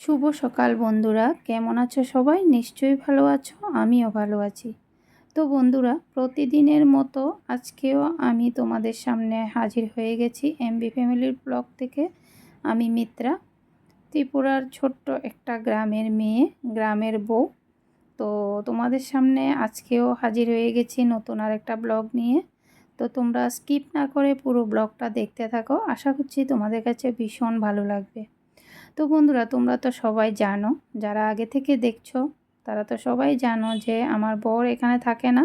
শুভ সকাল বন্ধুরা। কেমন আছো সবাই? নিশ্চয়ই ভালো আছো, আমিও ভালো আছি। তো বন্ধুরা, প্রতিদিনের মতো আজকেও আমি তোমাদের সামনে হাজির হয়ে গেছি এমবি ফ্যামিলির ব্লগ থেকে। আমি মিত্রা, ত্রিপুরার ছোট্ট একটা গ্রামের মেয়ে, গ্রামের বউ। তো তোমাদের সামনে আজকেও হাজির হয়ে গেছি নতুন আর একটা ব্লগ নিয়ে। তো তোমরা স্কিপ না করে পুরো ব্লগটা দেখতে থাকো। আশা করছি তোমাদের কাছে ভীষণ ভালো লাগবে। তো বন্ধুরা তোমরা তো সবাই জানো যারা আগে থেকে দেখছ তারা তো সবাই জানো যে আমার বর এখানে থাকে না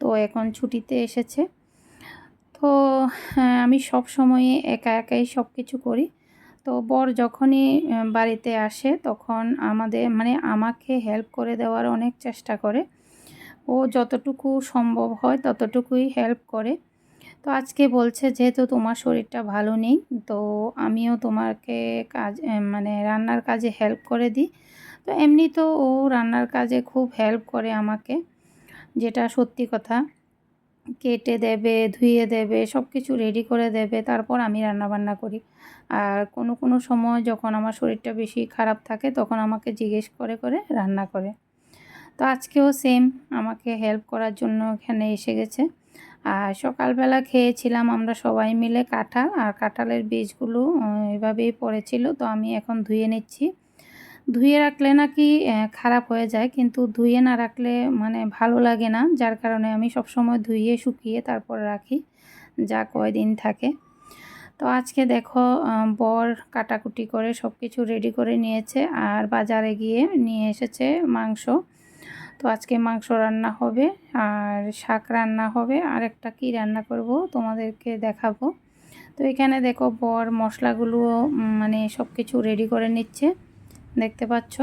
তো এখন ছুটিতে এসেছে। তো হ্যাঁ, আমি সব সময়ে একা একাই সব কিছু করি। তো বর যখনই বাড়িতে আসে তখন আমাদের মানে আমাকে হেল্প করে দেওয়ার অনেক চেষ্টা করে। ও যতটুকু সম্ভব হয় ততটুকুই হেল্প করে। তো আজকে বলছে যেহেতু তোমার শরীরটা ভালো নেই, তো আমিও তোমাকে কাজ মানে রান্নার কাজে হেল্প করে দিই। তো এমনি তো ও রান্নার কাজে খুব হেল্প করে আমাকে, যেটা সত্যি কথা। কেটে দেবে, ধুয়ে দেবে সব কিছু রেডি করে দেবে, তারপর আমি রান্না বান্না করি। আর কোনো কোনো সময় যখন আমার শরীরটা বেশি খারাপ থাকে, তখন আমাকে জিজ্ঞেস করে করে রান্না করে। তো আজকেও সেম আমাকে হেল্প করার জন্য এখানে এসে গেছে। আর সকালবেলা খেয়েছিলাম আমরা সবাই মিলে কাঁঠাল, আর কাঁঠালের বীজগুলো এভাবেই পড়েছিল, তো আমি এখন ধুয়ে নিচ্ছি। ধুয়ে রাখলে নাকি খারাপ হয়ে যায়, কিন্তু ধুয়ে না রাখলে মানে ভালো লাগে না, যার কারণে আমি সবসময় ধুয়ে শুকিয়ে তারপর রাখি, যা কয়দিন থাকে। তো আজকে দেখো বর কাটাকুটি করে সব কিছু রেডি করে নিয়েছে, আর বাজারে গিয়ে নিয়ে এসেছে মাংস। তো আজকে মাংস রান্না হবে, আর শাক রান্না হবে, আর একটা কী রান্না করব তোমাদেরকে দেখাবো। তো এখানে দেখো বর মশলাগুলো মানে সব কিছু রেডি করে নিচ্ছে, দেখতে পাচ্ছ?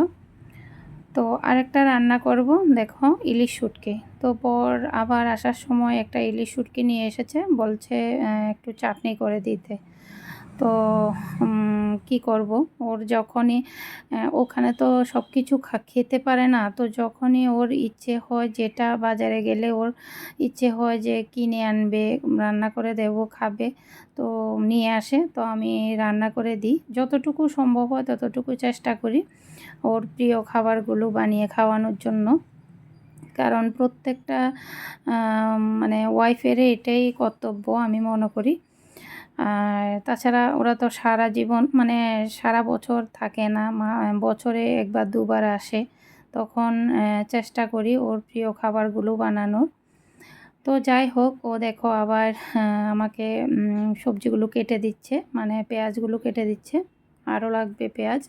তো আরেকটা রান্না করব, দেখো ইলিশ শুটকি। তো বর আবার আসার সময় একটা ইলিশ শুটকি নিয়ে এসেছে, বলছে একটু চাটনি করে দিতে। তো কি করব? ওর যখনই ওখানে তো সব কিছু খেতে পারে না। তো যখনই ওর ইচ্ছে হয় যেটা বাজারে গেলে ওর ইচ্ছে হয় যে কিনে আনবে, রান্না করে দেব, খাবে, তো নিয়ে আসে। তো আমি রান্না করে দিই। যতটুকু সম্ভব হয় ততটুকু চেষ্টা করি ওর প্রিয় খাবারগুলো বানিয়ে খাওয়ানোর জন্য। কারণ প্রত্যেকটা মানে ওয়াইফের এটাই কর্তব্য আমি মনে করি। আর তাছাড়া ওরা তো সারা জীবন মানে সারা বছর থাকে না বছরে একবার দুবার আসে, তখন চেষ্টা করি ওর প্রিয় খাবারগুলো বানানোর। তো যাই হোক, ও দেখো আবার আমাকে সবজিগুলো কেটে দিচ্ছে মানে পেঁয়াজগুলো কেটে দিচ্ছে, আরও লাগবে পেঁয়াজ।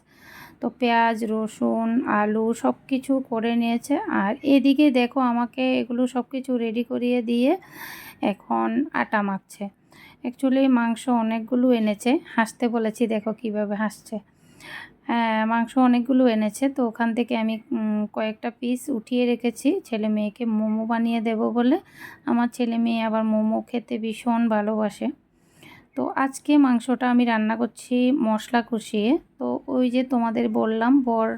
তো পেঁয়াজ, রসুন, আলু সব কিছু করে নিয়েছে, আর এদিকে দেখো আমাকে এগুলো সব কিছু রেডি করিয়ে দিয়ে এখন আটা মাখছে। অ্যাকচুয়ালি মাংস অনেকগুলো এনেছে। হাসতে বলেছি, দেখো কীভাবে হাসছে। হ্যাঁ মাংস অনেকগুলো এনেছে, তো ওখান থেকে আমি কয়েকটা পিস উঠিয়ে রেখেছি। ছেলে মেয়েকে মোমো বানিয়ে দেব বলে। আমার ছেলে মেয়ে আবার মোমো খেতে ভীষণ ভালোবাসে। তো আজকে মাংসটা আমি রান্না করছি মশলা কষিয়ে। তো ওই যে তোমাদের বললাম, বর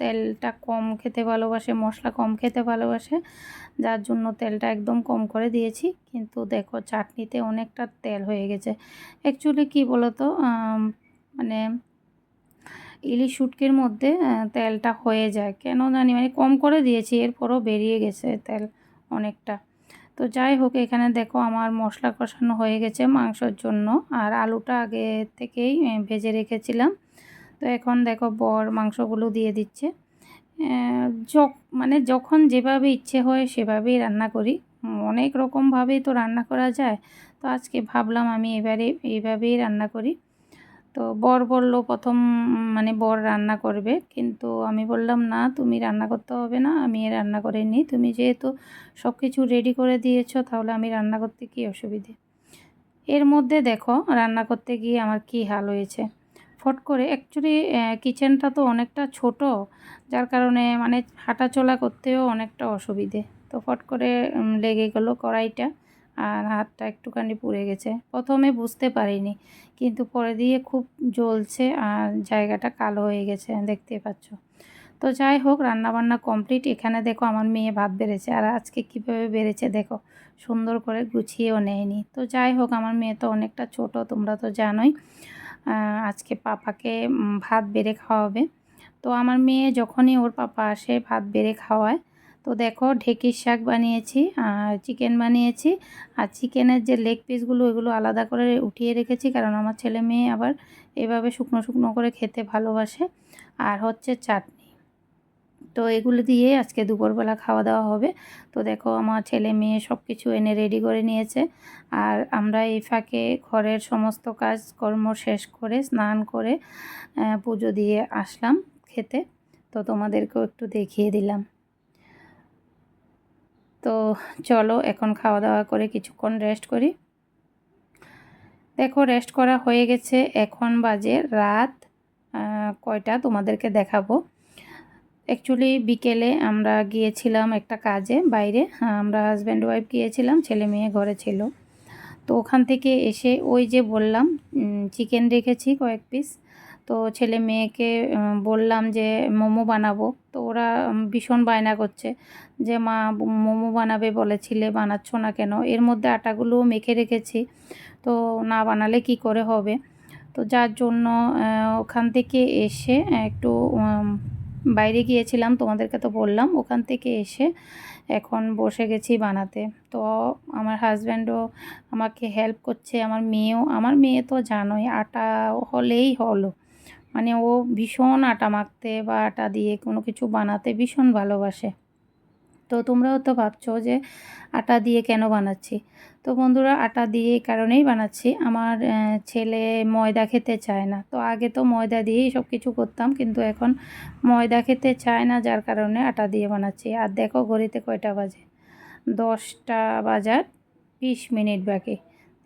তেলটা কম খেতে ভালোবাসে, মশলা কম খেতে ভালোবাসে, যার জন্য তেলটা একদম কম করে দিয়েছি। কিন্তু দেখো, চাটনিতে অনেকটা তেল হয়ে গেছে। অ্যাকচুয়ালি কি বলতো মানে ইলিশ শুটকির মধ্যে তেলটা হয়ে যায়। কেন জানি মানে কম করে দিয়েছি, এরপরও বেরিয়ে গেছে তেল অনেকটা। তো যাই হোক, এখানে দেখো আমার মশলা কষানো হয়ে গেছে মাংসর জন্য। আর আলুটা আগে থেকেই ভেজে রেখেছিলাম। তো এখন দেখো বর মাংসগুলো দিয়ে দিচ্ছে। মানে যখন যেভাবে ইচ্ছে হয় সেভাবেই রান্না করি। অনেক রকমভাবেই তো রান্না করা যায়। তো আজকে ভাবলাম আমি এবারে এইভাবেই রান্না করি। তো বর বলল প্রথম মানে বর রান্না করবে। কিন্তু আমি বললাম, না, তুমি রান্না করতে হবে না, আমি রান্না করে নিই। তুমি যেহেতু সব কিছু রেডি করে দিয়েছ, তাহলে আমি রান্না করতে কী অসুবিধে? এর মধ্যে দেখো, রান্না করতে গিয়ে আমার কি হাল হয়েছে। ফট করে অ্যাকচুয়ালি কিচেনটা তো অনেকটা ছোট, যার কারণে মানে হাঁটা চলা করতেও অনেকটা অসুবিধে। তো ফট করে লেগে গেলো কড়াইটা, আর হাতটা একটুখানি পুড়ে গেছে। প্রথমে বুঝতে পারিনি, কিন্তু পরে দিয়ে খুব জ্বলছে আর জায়গাটা কালো হয়ে গেছে, দেখতে পাচ্ছ। তো যাই হোক, রান্নাবান্না কমপ্লিট এখানে দেখো আমার মেয়ে ভাত বেড়েছে, আর আজকে কীভাবে বেড়েছে দেখো, সুন্দর করে গুছিয়েও নেয়নি। তো যাই হোক, আমার মেয়ে তো অনেকটা ছোট, তোমরা তো জানোই। আজকে পাপাকে ভাত বেড়ে খাওয়াবে। তো আমার মেয়ে যখনই ওর পাপা আসে ভাত বেড়ে খাওয়ায়, তো দেখো ঢেকির শাক বানিয়েছি চিকেন বানিয়েছি, আর চিকেনের যে লেগ পিসগুলো ওইগুলো আলাদা করে উঠিয়ে রেখেছি, কারণ আমার ছেলে মেয়ে আবার এভাবে শুকনো শুকনো করে খেতে ভালোবাসে। আর হচ্ছে চাটনি। তো এগুলো দিয়ে আজকে দুপুরবেলা খাওয়া দাওয়া হবে। তো দেখো আমার ছেলে মেয়ে সব কিছু এনে রেডি করে নিয়েছে। আর আমরা এই ফাঁকে ঘরের সমস্ত কাজকর্ম শেষ করে স্নান করে পুজো দিয়ে আসলাম খেতে। তো তোমাদেরকেও একটু দেখিয়ে দিলাম। তো চলো এখন খাওয়া দাওয়া করে কিছুক্ষণ রেস্ট করি। দেখো রেস্ট করা হয়ে গেছে। এখন বাজে রাত কয়টা? তোমাদেরকে দেখাবো। অ্যাকচুয়ালি বিকেলে আমরা গিয়েছিলাম একটা কাজে বাইরে। আমরা হাজব্যান্ড ওয়াইফ গিয়েছিলাম, ছেলে মেয়ে ঘরে ছিল। তো ওখান থেকে এসে ওই যে বললাম চিকেন রেখেছি কয়েক পিস তো ছেলে মেয়েকে বললাম যে মোমো বানাবো। তো ওরা ভীষণ বায়না করছে যে, মা, মোমো বানাবে বলেছিলে, বানাচ্ছ না কেন? এর মধ্যে আটাগুলো মেখে রেখেছি। তো না বানালে কি করে হবে? তো যার জন্য ওখান থেকে এসে একটু বাইরে গিয়েছিলাম, তোমাদেরকে তো বললাম, ওখান থেকে এসে এখন বসে গেছি বানাতে। তো আমার হাজব্যান্ডও আমাকে হেল্প করছে, আমার মেয়েও, আমার মেয়ে তো জানোই আটা হলেই হলো। মানে ও ভীষণ আটা মাখতে বা আটা দিয়ে কোনো কিছু বানাতে ভীষণ ভালোবাসে। তো তোমরাও তো ভাবছ যে আটা দিয়ে কেন বানাচ্ছি? তো বন্ধুরা, আটা দিয়ে কারণেই বানাচ্ছি। আমার ছেলে ময়দা খেতে চায় না। তো আগে তো ময়দা দিয়েই সব কিছু করতাম, কিন্তু এখন ময়দা খেতে চায় না, যার কারণে আটা দিয়ে বানাচ্ছি। আর দেখো, ঘড়িতে কয়টা বাজে? দশটা বাজার বিশ মিনিট বাকি।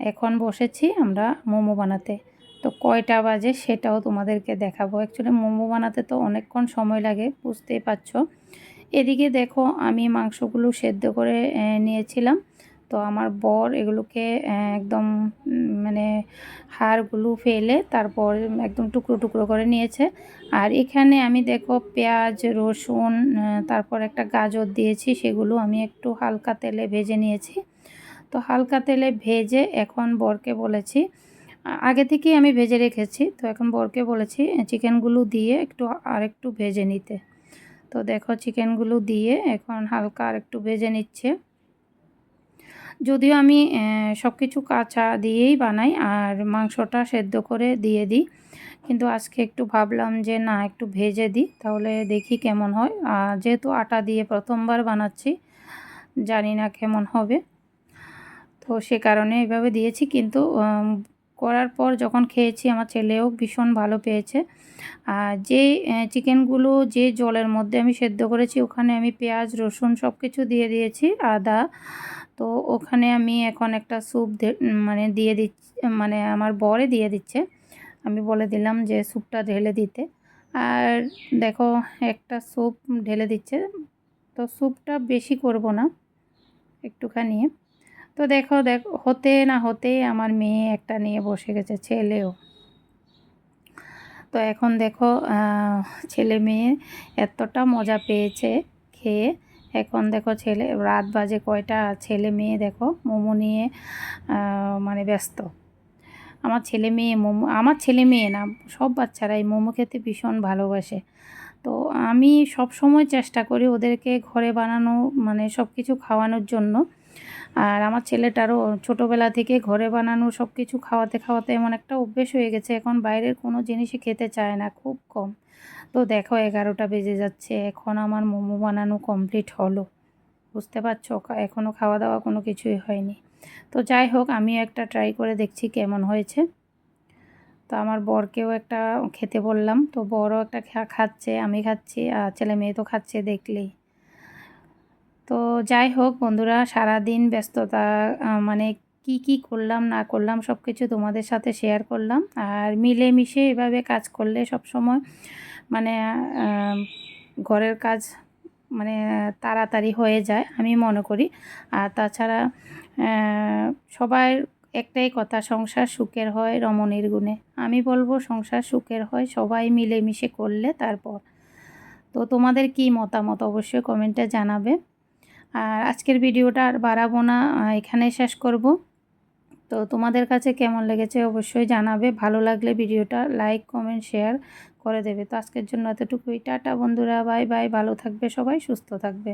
এখন বসেছি আমরা মোমো বানাতে। তো কয়টা বাজে সেটাও তোমাদেরকে দেখাবো। অ্যাকচুয়ালি মোমো বানাতে তো অনেকক্ষণ সময় লাগে, বুঝতেই পারছ। এদিকে দেখো আমি মাংসগুলো সেদ্ধ করে নিয়েছিলাম। তো আমার বর এগুলোকে একদম মানে হাড়গুলো ফেলে তারপর একদম টুকরো টুকরো করে নিয়েছে। আর এখানে আমি দেখো পেঁয়াজ, রসুন তারপর একটা গাজর দিয়েছি, সেগুলো আমি একটু হালকা তেলে ভেজে নিয়েছি। তো হালকা তেলে ভেজে এখন বরকে বলেছি আগে থেকেই আমি ভেজে রেখেছি। তো এখন বরকে বলেছি চিকেনগুলো দিয়ে একটু আর একটু ভেজে নিতে। তো দেখো চিকেনগুলো দিয়ে এখন হালকা আর একটু ভেজে নিচ্ছে। যদিও আমি সব কিছু কাঁচা দিয়েই বানাই আর মাংসটা সেদ্ধ করে দিয়ে দিই। কিন্তু আজকে একটু ভাবলাম যে না, একটু ভেজে দিই, তাহলে দেখি কেমন হয়। আর যেহেতু আটা দিয়ে প্রথমবার বানাচ্ছি, জানি না কেমন হবে। তো সে কারণে এভাবে দিয়েছি, কিন্তু করার পর যখন খেয়েছি, আমার ছেলেও ভীষণ ভালো পেয়েছে। আর যে চিকেনগুলো যে জলের মধ্যে আমি সেদ্ধ করেছি, ওখানে আমি পেঁয়াজ, রসুন সব কিছু দিয়ে দিয়েছি, আদা। তো ওখানে আমি এখন একটা স্যুপ মানে দিয়ে দিচ্ছি মানে আমার বরে দিয়ে দিচ্ছে। আমি বলে দিলাম যে স্যুপটা ঢেলে দিতে। আর দেখো, একটা স্যুপ ঢেলে দিচ্ছে। তো স্যুপটা বেশি করব না, একটুখানি। তো দেখো দেখো, হতে না হতে আমার মেয়ে একটা নিয়ে বসে গেছে, ছেলেও। তো এখন দেখো ছেলে মেয়ে এতটা মজা পেয়েছে খেয়ে। এখন দেখো ছেলে, রাত বাজে কয়টা, ছেলে মেয়ে দেখো মোমো নিয়ে মানে ব্যস্ত। আমার ছেলে মেয়ে মোমো, আমার ছেলে মেয়ে না, সব বাচ্চারাই মোমো খেতে ভীষণ ভালোবাসে। তো আমি সব সময় চেষ্টা করি ওদেরকে ঘরে বানানো মানে সব কিছু খাওয়ানোর জন্য। আর আমার ছেলেটারও ছোটোবেলা থেকে ঘরে বানানো সব কিছু খাওয়াতে খাওয়াতে এমন একটা অভ্যেস হয়ে গেছে, এখন বাইরের কোনো জিনিসই খেতে চায় না, খুব কম। তো দেখো এগারোটা বেজে যাচ্ছে, এখন আমার মোমো বানানো কমপ্লিট হলো। বুঝতে পারছ? এখনও খাওয়া দাওয়া কোনো কিছুই হয়নি। তো যাই হোক, আমিও একটা ট্রাই করে দেখছি কেমন হয়েছে। তো আমার বরকেও একটা খেতে বললাম, তো বড়ও একটা খাচ্ছে, আমি খাচ্ছি, আর ছেলে মেয়ে তো খাচ্ছে দেখলেই। তো যাই হোক বন্ধুরা সারা দিন ব্যস্ততা মানে কি কি করলাম, না করলাম সব কিছু তোমাদের সাথে শেয়ার করলাম। আর মিলেমিশে এভাবে কাজ করলে সব সময় মানে ঘরের কাজ মানে তাড়াতাড়ি হয়ে যায় আমি মনে করি। আর তাছাড়া সবাই একটাই কথা, সংসার সুখের হয় রমণীর গুণে। আমি বলব সংসার সুখের হয় সবাই মিলেমিশে করলে তারপর। তো তোমাদের কি মতামত অবশ্যই কমেন্টে জানাবে। আর আজকের ভিডিওটা আর বাড়াবো না এখানে শেষ করব। তো তোমাদের কাছে কেমন লেগেছে অবশ্যই জানাবে, ভালো লাগলে ভিডিওটা লাইক, কমেন্ট, শেয়ার করে দেবে। তো আজকের জন্য এতটুকুই। টাটা বন্ধুরা, বাই বাই, ভালো থাকবে সবাই, সুস্থ থাকবে।